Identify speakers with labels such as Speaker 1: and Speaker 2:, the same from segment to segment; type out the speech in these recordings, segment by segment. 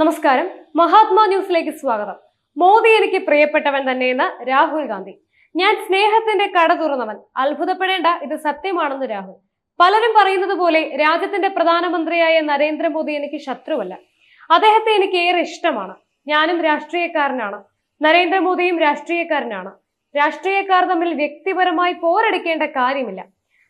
Speaker 1: നമസ്കാരം. മഹാത്മാ ന്യൂസിലേക്ക് സ്വാഗതം. മോദി എനിക്ക് പ്രിയപ്പെട്ടവൻ തന്നെയെന്ന് രാഹുൽ ഗാന്ധി. ഞാൻ സ്നേഹത്തിന്റെ കട തുറന്നവൻ. അത്ഭുതപ്പെടേണ്ട ഇത് സത്യമാണെന്ന് രാഹുൽ. പലരും പറയുന്നത് പോലെ രാജ്യത്തിന്റെ പ്രധാനമന്ത്രിയായ നരേന്ദ്രമോദി എനിക്ക് ശത്രുവല്ല. അദ്ദേഹത്തെ എനിക്ക് ഏറെ ഇഷ്ടമാണ്. ഞാനും രാഷ്ട്രീയക്കാരനാണ്. നരേന്ദ്രമോദിയും രാഷ്ട്രീയക്കാരനാണ്. രാഷ്ട്രീയക്കാർ തമ്മിൽ വ്യക്തിപരമായി പോരടിക്കേണ്ട കാര്യമില്ല.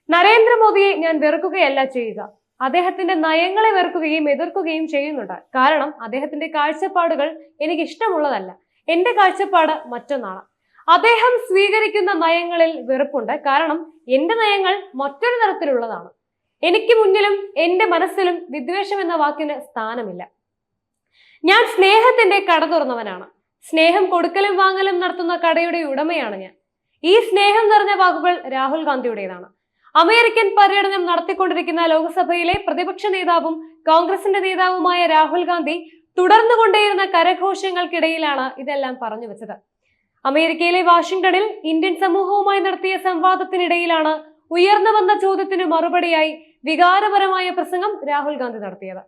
Speaker 1: നരേന്ദ്രമോദിയെ ഞാൻ വെറുക്കുകയല്ല ചെയ്യുക. അദ്ദേഹത്തിന്റെ നയങ്ങളെ വെറുക്കുകയും എതിർക്കുകയും ചെയ്യുന്നുണ്ട്. കാരണം അദ്ദേഹത്തിന്റെ കാഴ്ചപ്പാടുകൾ എനിക്ക് ഇഷ്ടമുള്ളതല്ല. എന്റെ കാഴ്ചപ്പാട് മറ്റൊന്നാണ്. അദ്ദേഹം സ്വീകരിക്കുന്ന നയങ്ങളിൽ വെറുപ്പുണ്ട്. കാരണം എന്റെ നയങ്ങൾ മറ്റൊരു തരത്തിലുള്ളതാണ്. എനിക്ക് മുന്നിലും എന്റെ മനസ്സിലും വിദ്വേഷം എന്ന വാക്കിന് സ്ഥാനമില്ല. ഞാൻ സ്നേഹത്തിന്റെ കട തുറന്നവനാണ്. സ്നേഹം കൊടുക്കലും വാങ്ങലും നടത്തുന്ന കടയുടെ ഉടമയാണ് ഞാൻ. ഈ സ്നേഹം നിറഞ്ഞ വാക്കുകൾ രാഹുൽ ഗാന്ധിയുടേതാണ്. അമേരിക്കൻ പര്യടനം നടത്തിക്കൊണ്ടിരിക്കുന്ന ലോക്സഭയിലെ പ്രതിപക്ഷ നേതാവും കോൺഗ്രസിന്റെ നേതാവുമായ രാഹുൽ ഗാന്ധി തുടർന്നു കൊണ്ടേയിരുന്ന കരഘോഷങ്ങൾക്കിടയിലാണ് ഇതെല്ലാം പറഞ്ഞു വെച്ചത്. അമേരിക്കയിലെ വാഷിംഗ്ടണിൽ ഇന്ത്യൻ സമൂഹവുമായി നടത്തിയ സംവാദത്തിനിടയിലാണ് ഉയർന്നു വന്ന ചോദ്യത്തിന് മറുപടിയായി വികാരപരമായ പ്രസംഗം രാഹുൽ ഗാന്ധി നടത്തിയത്.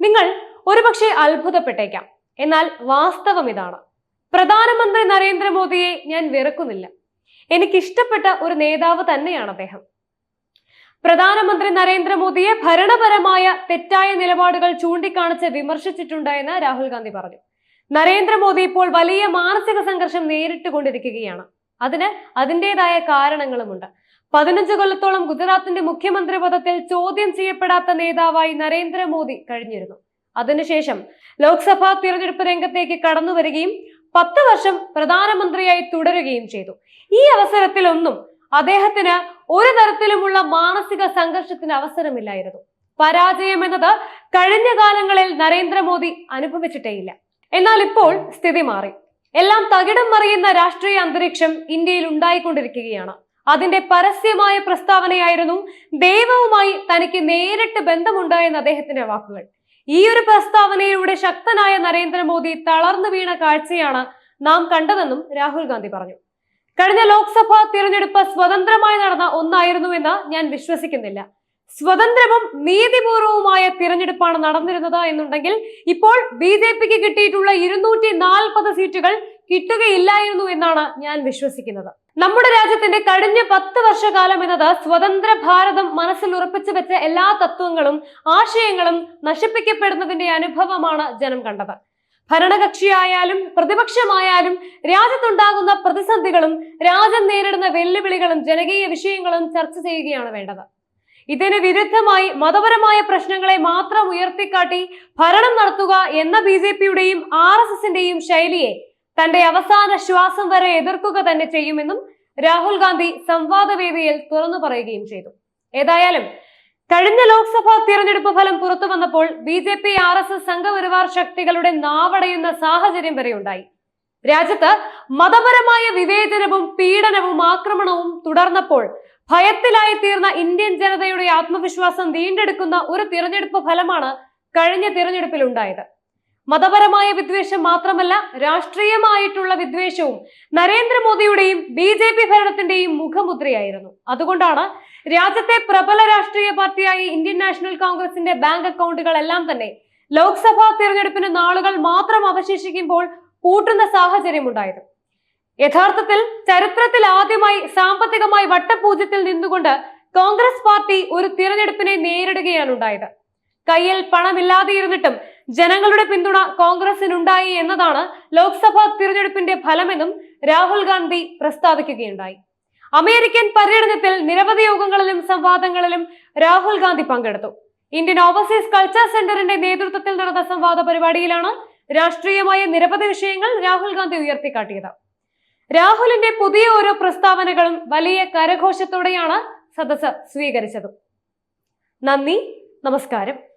Speaker 1: നിങ്ങൾ ഒരുപക്ഷെ അത്ഭുതപ്പെട്ടേക്കാം. എന്നാൽ വാസ്തവം ഇതാണ്. പ്രധാനമന്ത്രി നരേന്ദ്രമോദിയെ ഞാൻ വെറുക്കുന്നില്ല. എനിക്കിഷ്ടപ്പെട്ട ഒരു നേതാവ് തന്നെയാണ് അദ്ദേഹം. പ്രധാനമന്ത്രി നരേന്ദ്രമോദിയെ ഭരണപരമായ തെറ്റായ നിലപാടുകൾ ചൂണ്ടിക്കാണിച്ച് വിമർശിച്ചിട്ടുണ്ട് എന്ന് രാഹുൽ ഗാന്ധി പറഞ്ഞു. നരേന്ദ്രമോദി ഇപ്പോൾ വലിയ മാനസിക സംഘർഷം നേരിട്ട് കൊണ്ടിരിക്കുകയാണ് അതിന് അതിന്റെതായ കാരണങ്ങളുമുണ്ട്. പതിനഞ്ച് കൊല്ലത്തോളം ഗുജറാത്തിന്റെ മുഖ്യമന്ത്രി പദത്തിൽ ചോദ്യം ചെയ്യപ്പെടാത്ത നേതാവായി നരേന്ദ്രമോദി കഴിഞ്ഞിരുന്നു. അതിനുശേഷം ലോക്സഭാ തിരഞ്ഞെടുപ്പ് രംഗത്തേക്ക് കടന്നു വരികയും പത്ത് വർഷം പ്രധാനമന്ത്രിയായി തുടരുകയും ചെയ്തു. ഈ അവസരത്തിലൊന്നും അദ്ദേഹത്തിന് ഒരു തരത്തിലുമുള്ള മാനസിക സംഘർഷത്തിന് അവസരമില്ലായിരുന്നു. പരാജയം എന്നത് കഴിഞ്ഞ കാലങ്ങളിൽ നരേന്ദ്രമോദി അനുഭവിച്ചിട്ടേയില്ല. എന്നാൽ ഇപ്പോൾ സ്ഥിതി മാറി. എല്ലാം തകിടം മറിയുന്ന രാഷ്ട്രീയ അന്തരീക്ഷം ഇന്ത്യയിൽ ഉണ്ടായിക്കൊണ്ടിരിക്കുകയാണ്. അതിന്റെ പരസ്യമായ പ്രസ്താവനയായിരുന്നു ദൈവവുമായി തനിക്ക് നേരിട്ട് ബന്ധമുണ്ട് എന്ന അദ്ദേഹത്തിന്റെ വാക്കുകൾ. ഈ ഒരു പ്രസ്താവനയിലൂടെ ശക്തനായ നരേന്ദ്രമോദി തളർന്നു വീണ കാഴ്ചയാണ് നാം കണ്ടതെന്നും രാഹുൽ ഗാന്ധി പറഞ്ഞു. കഴിഞ്ഞ ലോക്സഭാ തിരഞ്ഞെടുപ്പ് സ്വതന്ത്രമായി നടന്ന ഒന്നായിരുന്നുവെന്ന് ഞാൻ വിശ്വസിക്കുന്നില്ല. സ്വതന്ത്രവും നീതിപൂർവവുമായ തിരഞ്ഞെടുപ്പാണ് നടന്നിരുന്നത് എന്നുണ്ടെങ്കിൽ ഇപ്പോൾ ബി ജെ പിക്ക് കിട്ടിയിട്ടുള്ള ഇരുന്നൂറ്റി നാൽപ്പത് സീറ്റുകൾ കിട്ടുകയില്ലായിരുന്നു എന്നാണ് ഞാൻ വിശ്വസിക്കുന്നത്. നമ്മുടെ രാജ്യത്തിന്റെ കഴിഞ്ഞ പത്ത് വർഷകാലം എന്നത് സ്വതന്ത്ര ഭാരതം മനസ്സിൽ ഉറപ്പിച്ചു വെച്ച എല്ലാ തത്വങ്ങളും ആശയങ്ങളും നശിപ്പിക്കപ്പെടുന്നതിന്റെ അനുഭവമാണ് ജനം കണ്ടത്. ഭരണകക്ഷിയായാലും പ്രതിപക്ഷമായാലും രാജ്യത്തുണ്ടാകുന്ന പ്രതിസന്ധികളും രാജ്യം നേരിടുന്ന വെല്ലുവിളികളും ജനകീയ വിഷയങ്ങളും ചർച്ച ചെയ്യുകയാണ് വേണ്ടത്. ഇതിന് വിരുദ്ധമായി മതപരമായ പ്രശ്നങ്ങളെ മാത്രം ഉയർത്തിക്കാട്ടി ഭരണം നടത്തുക എന്ന ബി ജെ പിയുടെയും ആർ എസ് എസിന്റെയും ശൈലിയെ തന്റെ അവസാന ശ്വാസം വരെ എതിർക്കുക തന്നെ ചെയ്യുമെന്നും രാഹുൽ ഗാന്ധി സംവാദവേദിയിൽ തുറന്നു പറയുകയും ചെയ്തു. ഏതായാലും കഴിഞ്ഞ ലോക്സഭാ തിരഞ്ഞെടുപ്പ് ഫലം പുറത്തു വന്നപ്പോൾ B J P R S S Sangh Parivar ശക്തികളുടെ നാവടയുന്ന സാഹചര്യം വരെ ഉണ്ടായി. രാജ്യത്ത് മതപരമായ വിവേചനവും പീഡനവും ആക്രമണവും തുടർന്നപ്പോൾ ഭയത്തിലായി തീർന്ന ഇന്ത്യൻ ജനതയുടെ ആത്മവിശ്വാസം വീണ്ടെടുക്കുന്ന ഒരു തിരഞ്ഞെടുപ്പ് ഫലമാണ് കഴിഞ്ഞ തിരഞ്ഞെടുപ്പിൽ ഉണ്ടായത്. മതപരമായ വിദ്വേഷം മാത്രമല്ല രാഷ്ട്രീയമായിട്ടുള്ള വിദ്വേഷവും നരേന്ദ്രമോദിയുടെയും ബി ജെ പി ഭരണത്തിന്റെയും മുഖമുദ്രയായിരുന്നു. അതുകൊണ്ടാണ് രാജ്യത്തെ പ്രബല രാഷ്ട്രീയ പാർട്ടിയായ ഇന്ത്യൻ നാഷണൽ കോൺഗ്രസിന്റെ ബാങ്ക് അക്കൗണ്ടുകൾ എല്ലാം തന്നെ ലോക്സഭാ തിരഞ്ഞെടുപ്പിന് നാളുകൾ മാത്രം അവശേഷിക്കുമ്പോൾ പൂട്ടുന്ന സാഹചര്യം ഉണ്ടായത് യഥാർത്ഥത്തിൽ ചരിത്രത്തിൽ ആദ്യമായി സാമ്പത്തികമായി വട്ടപൂജ്യത്തിൽ നിന്നുകൊണ്ട് കോൺഗ്രസ് പാർട്ടി ഒരു തിരഞ്ഞെടുപ്പിനെ നേരിടുകയാണ് ഉണ്ടായത്. കയ്യിൽ പണമില്ലാതെ ഇരുന്നിട്ടും ജനങ്ങളുടെ പിന്തുണ കോൺഗ്രസിനുണ്ടായി എന്നതാണ് ലോക്സഭാ തിരഞ്ഞെടുപ്പിന്റെ ഫലമെന്നും രാഹുൽ ഗാന്ധി പ്രസ്താവിക്കുകയുണ്ടായി. അമേരിക്കൻ പര്യടനത്തിൽ നിരവധി യോഗങ്ങളിലും സംവാദങ്ങളിലും രാഹുൽ ഗാന്ധി പങ്കെടുത്തു. ഇന്ത്യൻ ഓവർസീസ് കൾച്ചർ സെന്ററിന്റെ നേതൃത്വത്തിൽ നടന്ന സംവാദ പരിപാടിയിലാണ് രാഷ്ട്രീയമായ നിരവധി വിഷയങ്ങൾ രാഹുൽ ഗാന്ധി ഉയർത്തിക്കാട്ടിയത്. രാഹുലിന്റെ പുതിയ ഓരോ പ്രസ്താവനകളും വലിയ കരഘോഷത്തോടെയാണ് സദസ് സ്വീകരിച്ചത്. നന്ദി നമസ്കാരം.